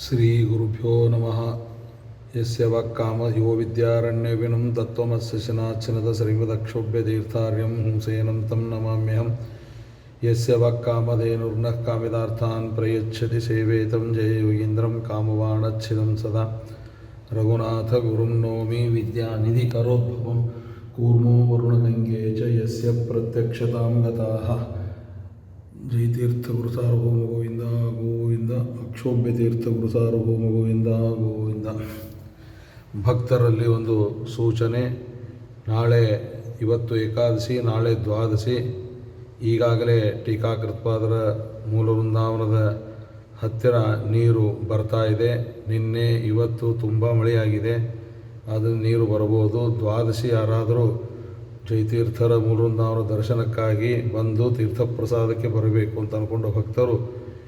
ಶ್ರೀ ಗುರುಭ್ಯೋ ನಮಃ. ಯಸ್ಯ ವಾಕ್ಕಾಮ ಯೋ ವಿದ್ಯಾರಣ್ಯವಿನಂ ತತ್ವಮಸ್ಯ ಶನಾಚನದ ಶ್ರೀಮದಕ್ಷೋಭ್ಯತೀರ್ಥಾರ್ಯಂ ಹುಂಸೇನಂ ತಂ ನಮಾಮ್ಯಹಂ. ಯಸ್ಯ ವಾಕ್ಕಾಮಧೇನುರ್ನಃ ಕಾಮಿದಾರ್ಥಾನ್ ಪ್ರಯಚ್ಛತಿ ಸೇವೇತಂ ಜಯಯೋಗೀಂದ್ರಂ ಕಾಮವಾಣಚ್ಛಿದಂ ಸದಾ. ರಘುನಾಥ ಗುರುಂ ನೋಮಿ ವಿದ್ಯಾನಿಧಿ ಕರೋದ್ಭವಂ ಕೂರ್ಮೋ ವರುಣಗಂಗೆ ಚ ಯಸ್ಯ ಪ್ರತ್ಯಕ್ಷತಾಂ ಗತಾಃ ಜಯತೀರ್ಥಗುರು ಗೋವಿಂದ ಅಕ್ಷೋಭ್ಯ ತೀರ್ಥ ಗೋವಿಂದ ಗೋವಿಂದ ಭಕ್ತರಲ್ಲಿ ಒಂದು ಸೂಚನೆ, ನಾಳೆ ಇವತ್ತು ಏಕಾದಶಿ, ನಾಳೆ ದ್ವಾದಶಿ. ಈಗಾಗಲೇ ಟೀಕಾಕೃತ್ಪಾದರ ಮೂಲ ವೃಂದಾವನದ ಹತ್ತಿರ ನೀರು ಬರ್ತಾ ಇದೆ. ನಿನ್ನೆ ಇವತ್ತು ತುಂಬ ಮಳೆಯಾಗಿದೆ. ಅದು ನೀರು ಬರಬಹುದು. ದ್ವಾದಶಿ ಯಾರಾದರೂ ಜಯತೀರ್ಥರ ಮೂಲ ವೃಂದಾವನ ದರ್ಶನಕ್ಕಾಗಿ ಬಂದು ತೀರ್ಥಪ್ರಸಾದಕ್ಕೆ ಬರಬೇಕು ಅಂತ ಅಂದ್ಕೊಂಡು ಭಕ್ತರು